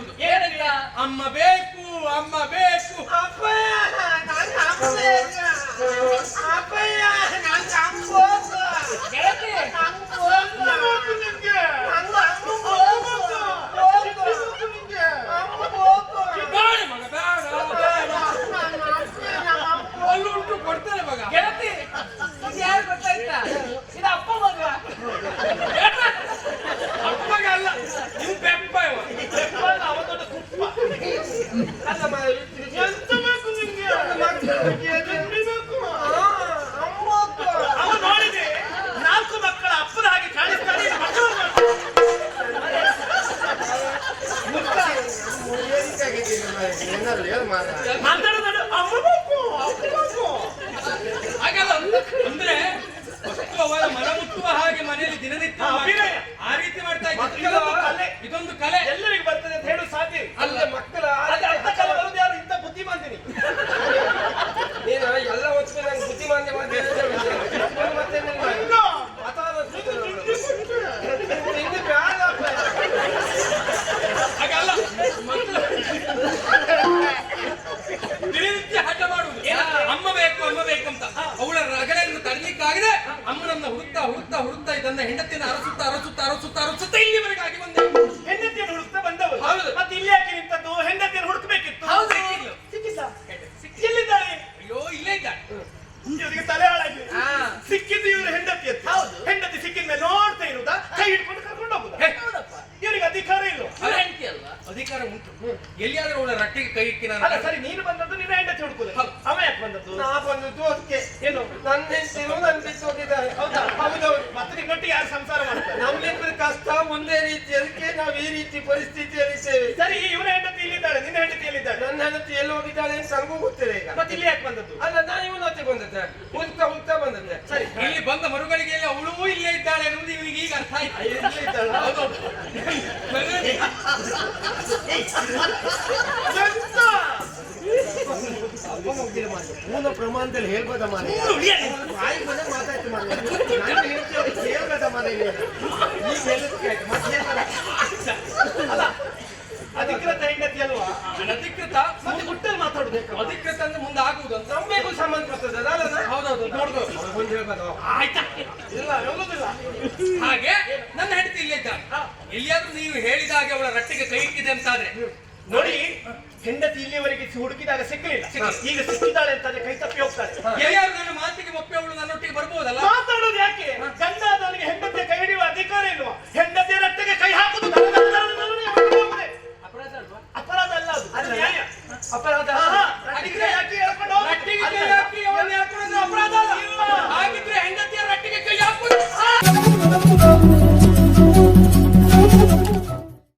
ಹಾಕುದು ಏನಂತ? ಅಮ್ಮ ಬೇಕು ಅಮ್ಮ ಬೇಕು. ಅಪ್ಪ ನಾನು ಅಪ್ಪಯ್ಯ ಅಪ್ಪಯ್ಯ ನಾನು ಅಪ್ಪೋದು ಎಂತ ಬೇಕು ನಿಮ್ಗೆ ಅವನು ಅಮ್ಮ ನೋಡಿದೆ ನಾಲ್ಕು ಮಕ್ಕಳ ಅಪ್ಪನ ಹಾಗೆ ಕಾಣಿಸ್ತಾನೆ ಇದು ಮಕ್ಕಳು ಮಾಡ್ತಾರೆ. ಮಾತಾಡೋದು ಅಮ್ಮ ಬೇಕು ಅಪ್ಪ ಬೇಕು ಹಾಗಲ್ಲ ಅಂದ್ರೆ ವಸ್ತು ಅವರ ಮುಟ್ಟುವ ಹಾಗೆ ಮನೆಯಲ್ಲಿ ದಿನನಿತ್ಯ ಹಾ, ಮಾಡ್ತಾರೆ. ಅಭಿನಯ. ಆ ರೀತಿ ಮಾಡ್ತಾ ಇದ್ದಾರೆ. ಮಕ್ಕಳ ಇದೊಂದು ಕಲೆ. ಇದೊಂದು ಕಲೆ ಎಲ್ಲರಿಗೂ ಬರ್ತದೆ ಅಂತ ಹೇಳು ಸಾಧ್ಯ ಇಲ್ಲ. ಅಲ್ಲ ಮಕ್ಕಳ ಅದೇ ಅರ್ಥ ಕಾಲ ಬರೋದು ಯಾರು ಇಂಥ ಬುದ್ಧಿಮಾಂತಿನಿ ನೀನು ಎಲ್ಲ ಹೊತ್ತು ನಂಗೆ ಬುದ್ಧಿಮಾಂದ್ಯ ಮಾಡಿ ಮತ್ತೆ ನಿನ್ನ ಮಾತಾಡೋದು ತಿಂಡಿ ಬ್ಯಾಡ ಅಪ್ಪ. ಹಾಗಲ್ಲ ಮಕ್ಕಳು ದಿನನಿತ್ಯ ಹಠ ಮಾಡುವುದು ಅಮ್ಮ ಬೇಕು ಅಮ್ಮ ಬೇಕು ಅಂತ ಅವಳ ರಗಳೆಯನ್ನು ತರಲಿಕ್ಕಾಗದೆ ಅಮ್ಮನನ್ನ ಹುಡುಕ್ತಾ ಹುಡುಕ್ತಾ ಹುಡುಕ್ತಾ ಇದನ್ನ ಹೆಂಡತಿನ ಅರಸುತ್ತಾ ಅರಸುತ್ತಾ ಅರಸುತ್ತಾ ಅರಸುತ್ತಾ ಇಲ್ಲಿವರೆಗಾಗಿ ಬಂದೆ. ಹೆಂಡತಿಯನ್ನು ಹುಡುಕ್ತಾ ಬಂದವರು ಹೌದು. ಮತ್ತೆ ಇಲ್ಲಿ ಯಾಕೆ ನಿಂತದ್ದು? ಹೆಂಡತಿಯನ್ನು ಹುಡುಕಬೇಕಿತ್ತು. ಹೌದು. ಸಿಕ್ಕಿಲ್ಲ ಎಲ್ಲಿದ್ದಾಳೆ? ಅಯ್ಯೋ ಇಲ್ಲೇ ಇದ್ದಾಳೆ ಇವರಿಗೆ ತಲೆ ಹಾಳಾಗಿದೆ. ಹಾ. ಸಿಕ್ಕಿದ್ದು ಇವರು ಹೆಂಡತಿ ಅಂತ ಹೌದು. ಹೆಂಡತಿ ಸಿಕ್ಕಿದ ಮೇಲೆ ನೋಡ್ತಾ ಇರುವುದಾ ಕೈ ಹಿಡ್ಕೊಂಡು ಕರ್ಕೊಂಡು ಹೋಗುದಾ. ಇವರಿಗೆ ಅಧಿಕಾರ ಇಲ್ಲ. ಅವ್ರ ಹೆಂಡತಿ ಅಲ್ವಾ? ಅಧಿಕಾರ ಉಂಟು. ಎಲ್ಲಿಯಾದ್ರೂ ಅವಳ ರಟ್ಟಿಗೆ ಕೈ ಇಕ್ಕಿ ನಾನು ಅಲ್ಲ ಸರಿ ನೀನು ಬಂದದ್ದು ನಿನ್ನ ಹೆಂಡತಿ ಹುಡುಕುದು. ಅವ ಯಾಕೆ ಬಂದದ್ದು? ನಾ ಬಂದದ್ದು ಅದಕ್ಕೆ. ಏನು? ನನ್ನ ಹೆಸರು ನನ್ನ ಬಿಟ್ಟು ಹೋಗಿದ್ದಾರೆ ಹೌದಾ ಹೌದೌದು ಮತ್ತೆ ನಿನ್ನೊಟ್ಟಿಗೆ ಯಾರು ಸಂಸಾರ ಮಾಡ್ತಾರೆ? ನಮ್ಮಿಬ್ಬರ ಕಷ್ಟ ಒಂದೇ ರೀತಿ ಅದಕ್ಕೆ ನಾವು ಈ ರೀತಿ ಪರಿಸ್ಥಿತಿಯಲ್ಲಿ ಇದ್ದೇವೆ. ಸರಿ ಇವನ ಹೆಂಡತಿ ಇಲ್ಲಿದ್ದಾಳೆ ನಿನ್ನ ಹೆಂಡತಿ ಎಲ್ಲಿದ್ದಾಳೆ? ನನ್ನ ಹೆಂಡತಿ ಎಲ್ಲಿ ಹೋಗಿದ್ದಾಳೆ ಸಂಗು ಗೊತ್ತಿದೆ ಗೊತ್ತಿಲ್ಲ ಈಗ. ಮತ್ತೆ ಇಲ್ಲಿ ಯಾಕೆ ಬಂದದ್ದು? ಅಲ್ಲ ನಾನು ಇವನ ಹತ್ತಿ ಬಂದದ್ದೆ. ಹುಡ್ತಾ ಹುಡ್ತಾ ಬಂದದ್ದೆ. ಸರಿ. ಇಲ್ಲಿ ಬಂದ ಮರುಗಳಿಗೆಯಲ್ಲಿ ಅವಳು ಇಲ್ಲೇ ಇದ್ದಾಳೆ ಅನ್ನೋದು ಇವನಿಗೆ ಈಗ ಅರ್ಥ ಆಯ್ತು. ಇಲ್ಲೇ ಇದ್ದಾಳ? ಪೂರ್ಣ ಪ್ರಮಾಣದಲ್ಲಿ ಹೇಳ್ಬೋದ ಮಾತಾಡ್ತು ಈಗ ಅಲ್ಲ ಅಧಿಕೃತ ಹೆಂಡತಿ ಅಲ್ವಾ? ಅನಧಿಕೃತ ಮತ್ತೆ ಗುಟ್ಟಲ್ಲಿ ಮಾತಾಡುದು ಅಧಿಕೃತ ಅಂದ್ರೆ ಮುಂದೆ ಆಗುವುದು ಅಂತ. ನಮ್ಮೆಗೂ ಸಂಬಂಧಪಟ್ಟದ್ದು ಅಲ್ಲ ಹೌದೌದು. ನೋಡ್ದು ಒಂದು ಹೇಳ್ಬೋದು ಆಯ್ತಾ? ಇಲ್ಲ ಹೇಳುದಿಲ್ಲ. ಹಾಗೆ ನನ್ನ ಹೆಂಡತಿ ಇಲ್ಲೇ ಇದ್ದಾಳೆ. ಎಲ್ಲಿಯಾದ್ರೂ ನೀವು ಹೇಳಿದ ಹಾಗೆ ಅವಳ ರಟ್ಟಿಗೆ ಕೈ ಇಟ್ಟಿದೆ ಅಂತಾದ್ರೆ. ನೋಡಿ ಹೆಂಡತಿ ಇಲ್ಲಿಯವರೆಗೆ ಹುಡುಕಿದಾಗ ಸಿಕ್ಕಲಿಲ್ಲ. ಈಗ ಸಿಕ್ಕಿದ್ದಾಳೆ ಅಂತಾದ್ರೆ ಕೈ ತಪ್ಪಿ ಹೋಗ್ತಾಳೆ. 아빠랑 나.